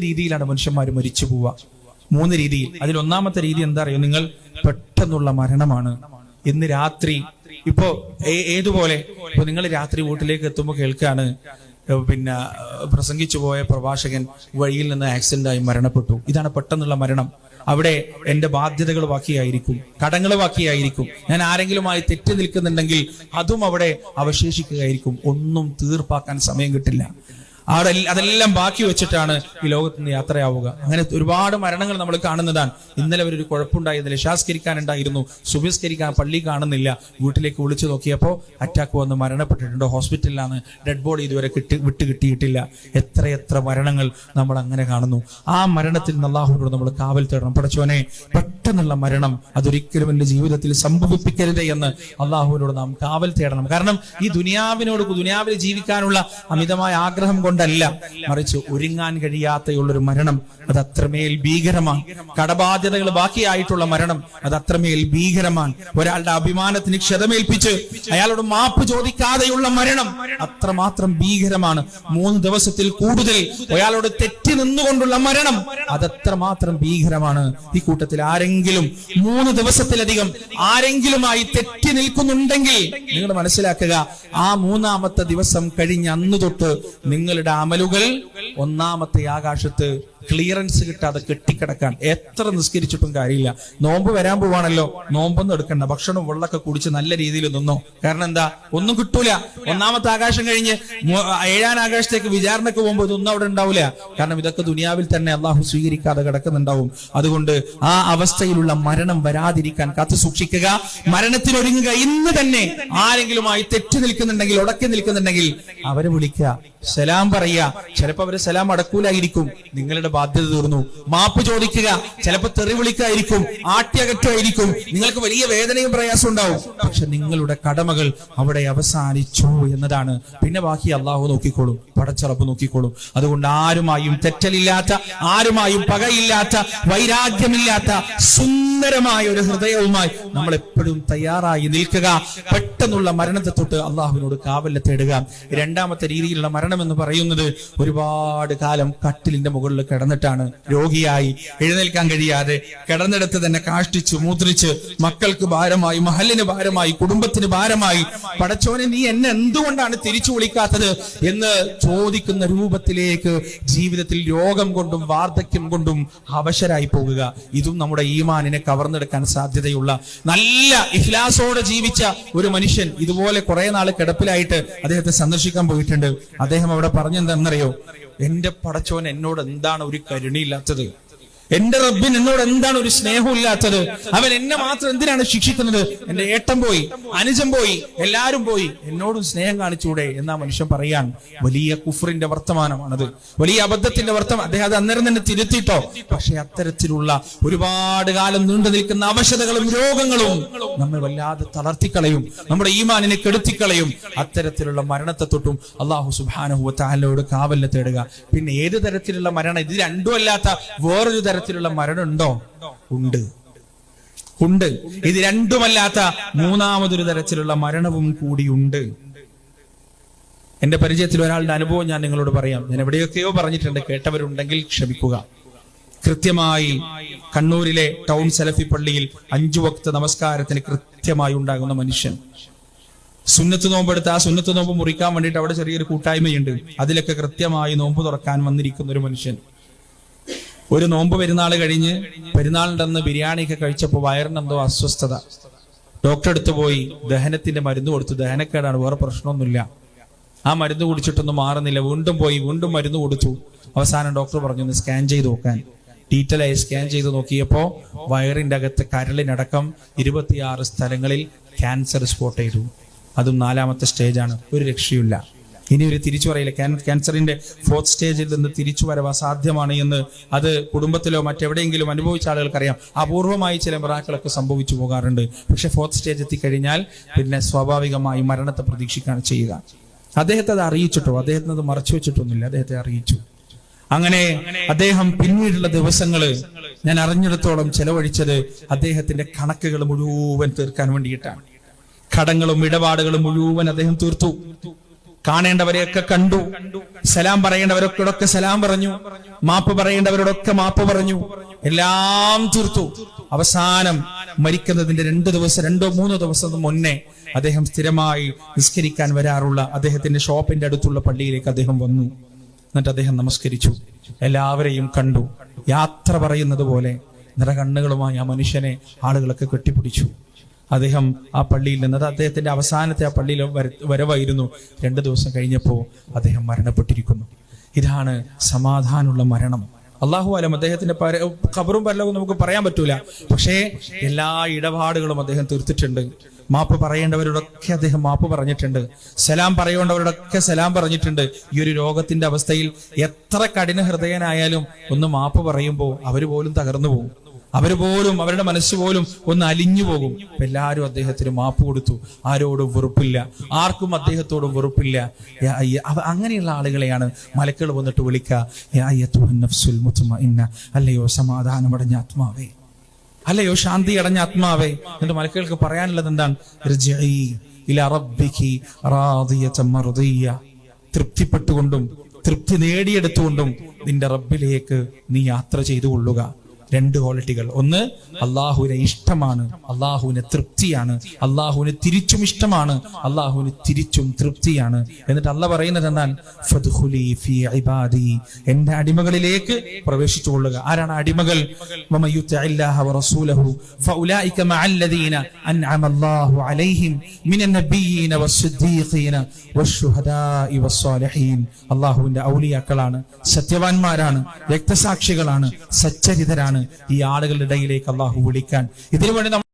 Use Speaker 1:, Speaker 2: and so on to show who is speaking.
Speaker 1: രീതിയിലാണ് മനുഷ്യന്മാർ മരിച്ചു പോവുക. മൂന്ന് രീതിയിൽ അതിൽ ഒന്നാമത്തെ രീതി എന്താ അറിയോ? നിങ്ങൾ പെട്ടെന്നുള്ള മരണമാണ്. ഇന്ന് രാത്രി ഇപ്പോ ഏതുപോലെ? ഇപ്പൊ നിങ്ങൾ രാത്രി വീട്ടിലേക്ക് എത്തുമ്പോൾ കേൾക്കാണ്. പിന്നെ പ്രസംഗിച്ചു പോയ പ്രഭാഷകൻ വഴിയിൽ നിന്ന് ആക്സിഡന്റ് ആയി മരണപ്പെട്ടു. ഇതാണ് പെട്ടെന്നുള്ള മരണം. അവിടെ എന്റെ ബാധ്യതകൾ ബാക്കിയായിരിക്കും. കടങ്ങൾ ബാക്കിയായിരിക്കും. ഞാൻ ആരെങ്കിലുമായി തെറ്റി നിൽക്കുന്നുണ്ടെങ്കിൽ അതും അവിടെ അവശേഷിക്കുകയായിരിക്കും. ഒന്നും തീർപ്പാക്കാൻ സമയം കിട്ടില്ല. അവിടെ അതെല്ലാം ബാക്കി വെച്ചിട്ടാണ് ഈ ലോകത്ത് നിന്ന് യാത്രയാവുക. അങ്ങനെ ഒരുപാട് മരണങ്ങൾ നമ്മൾ കാണുന്നതാണ്. ഇന്നലെ ഒരു കുഴപ്പമുണ്ടായിരുന്നില്ല. ശാസ്കരിക്കാനുണ്ടായിരുന്നു സുഭിസ്കരിക്കാൻ പള്ളി കാണുന്നില്ല. വീട്ടിലേക്ക് വിളിച്ചു നോക്കിയപ്പോൾ അറ്റാക്ക് വന്ന് മരണപ്പെട്ടിട്ടുണ്ട്. ഹോസ്പിറ്റലിലാണ് ഡെഡ് ബോഡി ഇതുവരെ കിട്ടി വിട്ട് കിട്ടിയിട്ടില്ല. എത്രയെത്ര മരണങ്ങൾ നമ്മൾ അങ്ങനെ കാണുന്നു. ആ മരണത്തിൽ നിന്ന് അള്ളാഹുവിനോട് നമ്മൾ കാവൽ തേടണം. പടച്ചോനെ പെട്ടെന്നുള്ള മരണം അതൊരിക്കലും എന്റെ ജീവിതത്തിൽ സംഭവിപ്പിക്കരുത് എന്ന് അള്ളാഹുവിനോട് നാം കാവൽ തേടണം. കാരണം ഈ ദുനിയാവിനോട് ദുനിയാവിൽ ജീവിക്കാനുള്ള അമിതമായ ആഗ്രഹം കൊണ്ടല്ല. മറിച്ച് ഒരുങ്ങാൻ കഴിയാത്തയുള്ളൊരു മരണം അത് അത്രമേൽ ഭീകരമാണ്. കടബാധ്യതകൾ ബാക്കിയായിട്ടുള്ള മരണം അത് അത്രമേൽ ഭീകരമാണ്. ഒരാളുടെ അഭിമാനത്തിന് ക്ഷതമേൽപ്പിച്ച് അയാളോട് മാപ്പ് ചോദിക്കാതെയുള്ള മരണം അത്രമാത്രം ഭീകരമാണ്. മൂന്ന് ദിവസത്തിൽ കൂടുതൽ അയാളോട് തെറ്റി നിന്നുകൊണ്ടുള്ള മരണം അതത്രമാത്രം ഭീകരമാണ്. ഈ കൂട്ടത്തിൽ ആരെങ്കിലും മൂന്ന് ദിവസത്തിലധികം ആരെങ്കിലുമായി തെറ്റി നിൽക്കുന്നുണ്ടെങ്കിൽ നിങ്ങൾ മനസ്സിലാക്കുക ആ മൂന്നാമത്തെ ദിവസം കഴിഞ്ഞ അന്ന് തൊട്ട് നിങ്ങളുടെ അമലുകൾ ഒന്നാമത്തെ ആകാശത്ത് ക്ലിയറൻസ് കിട്ടാതെ കെട്ടിക്കിടക്കാൻ എത്ര നിസ്കരിച്ചിട്ടും കാര്യമില്ല. നോമ്പ് വരാൻ പോവാണല്ലോ. നോമ്പൊന്നും എടുക്കണ്ട. ഭക്ഷണം വെള്ളമൊക്കെ കുടിച്ച് നല്ല രീതിയിൽ നിന്നോ. കാരണം എന്താ? ഒന്നും കിട്ടൂല. ഒന്നാമത്തെ ആകാശം കഴിഞ്ഞ് ഏഴാം ആകാശത്തേക്ക് വിചാരണക്ക് പോകുമ്പോൾ ഇതൊന്നും അവിടെ ഉണ്ടാവില്ല കാരണം ഇതൊക്കെ ദുനിയാവിൽ തന്നെ അള്ളാഹു സ്വീകരിക്കാതെ കിടക്കുന്നുണ്ടാവും. അതുകൊണ്ട് ആ അവസ്ഥയിലുള്ള മരണം വരാതിരിക്കാൻ കാത്തു സൂക്ഷിക്കുക. മരണത്തിനൊരുങ്ങുക ഇന്ന് തന്നെ. ആരെങ്കിലുമായി തെറ്റി നിൽക്കുന്നുണ്ടെങ്കിൽ ഉടക്കി നിൽക്കുന്നുണ്ടെങ്കിൽ അവരെ വിളിക്കുക. സലാം പറയുക. ചിലപ്പോ അവരെ സലാം അടക്കൂലായിരിക്കും. നിങ്ങളുടെ ബാധ്യത തീർന്നു. മാപ്പ് ചോദിക്കുക. ചിലപ്പോ തെറി വിളിക്കായിരിക്കും. ആട്ടിയകറ്റായിരിക്കും നിങ്ങൾക്ക് വലിയ വേദനയും പ്രയാസം ഉണ്ടാവും. പക്ഷെ നിങ്ങളുടെ കടമകൾ അവിടെ അവസാനിച്ചു എന്നതാണ്. പിന്നെ ബാക്കി അള്ളാഹു നോക്കിക്കോളും. പടച്ചറപ്പ് നോക്കിക്കോളും. അതുകൊണ്ട് ആരുമായും തെറ്റലില്ലാത്ത ആരുമായും പകയില്ലാത്ത വൈരാഗ്യമില്ലാത്ത സുന്ദരമായ ഒരു ഹൃദയവുമായി നമ്മൾ എപ്പോഴും തയ്യാറായി നിൽക്കുക. പെട്ടെന്നുള്ള മരണത്തെ തൊട്ട് അള്ളാഹുവിനോട് കാവല്ല തേടുക. രണ്ടാമത്തെ രീതിയിലുള്ള മരണം എന്ന് പറയുന്നത് ഒരുപാട് കാലം കട്ടിലിന്റെ മുകളിൽ കിടന്നിട്ടാണ് രോഗിയായി എഴുന്നേൽക്കാൻ കഴിയാതെ കിടന്നിടത്ത് തന്നെ കാഷ്ടിച്ച് മൂത്രിച്ച് മക്കൾക്ക് ഭാരമായി മഹലിന് ഭാരമായി കുടുംബത്തിന് ഭാരമായി പടച്ചോനെ നീ എന്നെ എന്തുകൊണ്ടാണ് തിരിച്ചു വിളിക്കാത്തത് എന്ന് ചോദിക്കുന്ന രൂപത്തിലേക്ക് ജീവിതത്തിൽ രോഗം കൊണ്ടും വാർദ്ധക്യം കൊണ്ടും അവശരായി പോകുക. ഇതും നമ്മുടെ ഈമാനിനെ കവർന്നെടുക്കാൻ സാധ്യതയുള്ള നല്ല ഇഹ്ലാസോടെ ജീവിച്ച ഒരു മനുഷ്യൻ ഇതുപോലെ കുറെ നാൾ കിടപ്പിലായിട്ട് അദ്ദേഹത്തെ സന്ദർശിക്കാൻ പോയിട്ടുണ്ട്. അദ്ദേഹം അവിടെ പറഞ്ഞെന്താണെന്നറിയോ? എന്റെ പടച്ചോൻ എന്നോട് എന്താണ് ഒരു കരുണയില്ലാത്തത്? എന്റെ റബ്ബിൻ എന്നോട് എന്താണ് ഒരു സ്നേഹമില്ലാത്തത്? അവൻ എന്നെ മാത്രം എന്തിനാണ് ശിക്ഷിക്കുന്നത്? എന്റെ ഏട്ടൻ പോയി അനുജൻ പോയി എല്ലാരും പോയി. എന്നോടും സ്നേഹം കാണിച്ചൂടെ എന്നാ മനുഷ്യൻ പറയാൻ? വലിയ കുഫറിന്റെ വർത്തമാനമാണത്. വലിയ അബദ്ധത്തിന്റെ വർത്തമാനം. അദ്ദേഹം അത് അന്നേരം തന്നെ തിരുത്തിട്ടോ പക്ഷെ അത്തരത്തിലുള്ള ഒരുപാട് കാലം നീണ്ടു നിൽക്കുന്ന അവശതകളും രോഗങ്ങളും നമ്മൾ വല്ലാതെ തളർത്തിക്കളയും. നമ്മുടെ ഈമാനിനെ കെടുത്തിക്കളയും. അത്തരത്തിലുള്ള മരണത്തെ തൊട്ടും അള്ളാഹു സുബാനഹു താലോട് തേടുക. പിന്നെ ഏത് തരത്തിലുള്ള മരണം? ഇത് രണ്ടും അല്ലാത്ത വേറൊരു തരത്തിലുള്ള മരണം ഉണ്ടോ. ഉണ്ട്. ഉണ്ട് ഇത് രണ്ടുമല്ലാത്ത മൂന്നാമതൊരു തരത്തിലുള്ള മരണവും കൂടിയുണ്ട് എന്റെ പരിചയത്തിൽ ഒരാളുടെ അനുഭവം ഞാൻ നിങ്ങളോട് പറയാം. ഞാൻ എവിടെയൊക്കെയോ പറഞ്ഞിട്ടുണ്ട് കേട്ടവരുണ്ടെങ്കിൽ ക്ഷമിക്കുക. കൃത്യമായി കണ്ണൂരിലെ ടൗൺ സെലഫി പള്ളിയിൽ അഞ്ചു വക്ത നമസ്കാരത്തിന് കൃത്യമായി ഉണ്ടാകുന്ന മനുഷ്യൻ. സുന്നത്ത് നോമ്പെടുത്ത് ആ സുന്നത്ത് നോമ്പ് മുറിക്കാൻ വേണ്ടിയിട്ട് അവിടെ ചെറിയൊരു കൂട്ടായ്മയുണ്ട്. അതിലൊക്കെ കൃത്യമായി നോമ്പ് തുറക്കാൻ വന്നിരിക്കുന്ന ഒരു മനുഷ്യൻ. ഒരു നോമ്പ് പെരുന്നാൾ കഴിഞ്ഞ് പെരുന്നാളിന്റെ അന്ന് ബിരിയാണിയൊക്കെ കഴിച്ചപ്പോൾ വയറിനെന്തോ അസ്വസ്ഥത. ഡോക്ടറെ അടുത്ത് പോയി ദഹനത്തിന്റെ മരുന്ന് കൊടുത്തു. ദഹനക്കേടാണ് വേറെ പ്രശ്നമൊന്നുമില്ല. ആ മരുന്ന് കുടിച്ചിട്ടൊന്നും മാറുന്നില്ല. വീണ്ടും പോയി വീണ്ടും മരുന്ന് കൊടുത്തു. അവസാനം ഡോക്ടർ പറഞ്ഞു ഒന്ന് സ്കാൻ ചെയ്ത് നോക്കാൻ. ഡീറ്റെയിലായി സ്കാൻ ചെയ്ത് നോക്കിയപ്പോൾ വയറിന്റെ അകത്ത് കരളിനടക്കം ഇരുപത്തിയാറ് സ്ഥലങ്ങളിൽ ക്യാൻസർ സ്പോട്ട് ചെയ്തു. അതും നാലാമത്തെ സ്റ്റേജാണ് ഒരു രക്ഷയില്ല ഇനി ഒരു തിരിച്ചു പറയില്ല ക്യാൻ- ക്യാൻസറിന്റെ ഫോർത്ത് സ്റ്റേജിൽ നിന്ന് തിരിച്ചു വരവ് അസാധ്യമാണ് എന്ന് അത് കുടുംബത്തിലോ മറ്റെവിടെയെങ്കിലും അനുഭവിച്ച ആളുകൾക്കറിയാം. അപൂർവമായി ചില മിറാക്കളൊക്കെ സംഭവിച്ചു പോകാറുണ്ട്. പക്ഷെ ഫോർത്ത് സ്റ്റേജ് എത്തിക്കഴിഞ്ഞാൽ പിന്നെ സ്വാഭാവികമായി മരണത്തെ പ്രതീക്ഷിക്കുകയാണ് ചെയ്യുക. അദ്ദേഹത്തെ അത് അറിയിച്ചിട്ടോ? അദ്ദേഹത്തിന് അത് മറച്ചു വെച്ചിട്ടൊന്നുമില്ല. അദ്ദേഹത്തെ അറിയിച്ചു. അങ്ങനെ അദ്ദേഹം പിന്നീടുള്ള ദിവസങ്ങൾ ഞാൻ അറിഞ്ഞിടത്തോളം ചെലവഴിച്ചത് അദ്ദേഹത്തിന്റെ കണക്കുകൾ മുഴുവൻ തീർക്കാൻ വേണ്ടിയിട്ടാണ്. കടങ്ങളും ഇടപാടുകളും മുഴുവൻ അദ്ദേഹം തീർത്തു. കാണേണ്ടവരെയൊക്കെ കണ്ടു. സലാം പറയേണ്ടവരൊക്കെ സലാം പറഞ്ഞു. മാപ്പ് പറയേണ്ടവരോടൊക്കെ മാപ്പ് പറഞ്ഞു. എല്ലാം തീർത്തു. അവസാനം മരിക്കുന്നതിന്റെ രണ്ടു ദിവസം രണ്ടോ മൂന്നോ ദിവസം മുന്നേ അദ്ദേഹം സ്ഥിരമായി നിസ്കരിക്കാൻ വരാറുള്ള അദ്ദേഹത്തിന്റെ ഷോപ്പിന്റെ അടുത്തുള്ള പള്ളിയിലേക്ക് അദ്ദേഹം വന്നു. എന്നിട്ട് അദ്ദേഹം നമസ്കരിച്ചു. എല്ലാവരെയും കണ്ടു. യാത്ര പറയുന്നത് പോലെ നിറകണ്ണുകളുമായി ആ മനുഷ്യനെ ആളുകളൊക്കെ കെട്ടിപ്പിടിച്ചു. അദ്ദേഹം ആ പള്ളിയിൽ നിന്ന് അത് അദ്ദേഹത്തിന്റെ അവസാനത്തെ ആ പള്ളിയിൽ വര- വരവായിരുന്നു. രണ്ടു ദിവസം കഴിഞ്ഞപ്പോൾ അദ്ദേഹം മരണപ്പെട്ടിരിക്കുന്നു. ഇതാണ് സമാധാനമുള്ള മരണം. അള്ളാഹു അലം അദ്ദേഹത്തിന്റെ ഖബറും പരലവും നമുക്ക് പറയാൻ പറ്റൂല. പക്ഷേ എല്ലാ ഇടപാടുകളും അദ്ദേഹം തീർത്തിട്ടുണ്ട്. മാപ്പ് പറയേണ്ടവരോടൊക്കെ അദ്ദേഹം മാപ്പ് പറഞ്ഞിട്ടുണ്ട്. സലാം പറയേണ്ടവരോടൊക്കെ സലാം പറഞ്ഞിട്ടുണ്ട്. ഈ ഒരു രോഗത്തിന്റെ അവസ്ഥയിൽ എത്ര കഠിന ഹൃദയനായാലും ഒന്ന് മാപ്പ് പറയുമ്പോൾ അവർ പോലും തകർന്നു പോകും. അവർ പോലും അവരുടെ മനസ്സ് പോലും ഒന്ന് അലിഞ്ഞു പോകും. എല്ലാവരും അദ്ദേഹത്തിന് മാപ്പ് കൊടുത്തു. ആരോടും വെറുപ്പില്ല. ആർക്കും അദ്ദേഹത്തോടും വെറുപ്പില്ല. അങ്ങനെയുള്ള ആളുകളെയാണ് മലക്കൾ വന്നിട്ട് വിളിക്കുക. അല്ലയോ സമാധാനമടഞ്ഞ ആത്മാവേ. അല്ലയോ ശാന്തി അടഞ്ഞ ആത്മാവേ. എന്നിട്ട് മലക്കുകൾക്ക് പറയാനുള്ളത് എന്താണ്. തൃപ്തിപ്പെട്ടുകൊണ്ടും തൃപ്തി നേടിയെടുത്തുകൊണ്ടും നിന്റെ റബ്ബിലേക്ക് നീ യാത്ര ചെയ്തു കൊള്ളുക രണ്ട് ക്വാളിറ്റികൾ. ഒന്ന് അള്ളാഹുവിനെ ഇഷ്ടമാണ്. അള്ളാഹുവിനെ തൃപ്തിയാണ്. അള്ളാഹുവിന് തിരിച്ചും ഇഷ്ടമാണ്. അള്ളാഹുവിന് തിരിച്ചും തൃപ്തിയാണ്. എന്നിട്ട് അല്ല പറയുന്നത് എന്നാൽ എന്റെ അടിമകളിലേക്ക് പ്രവേശിച്ചു കൊള്ളുക. ആരാണ് അടിമകൾ? അള്ളാഹുവിന്റെ ഔലിയാക്കളാണ് സത്യവാന്മാരാണ് രക്തസാക്ഷികളാണ് സച്ചരിതരാണ്. ഈ ആളുകളുടെ ഇടയിലേക്ക് അള്ളാഹു വിളിക്കാൻ. ഇതിനുവേണ്ടി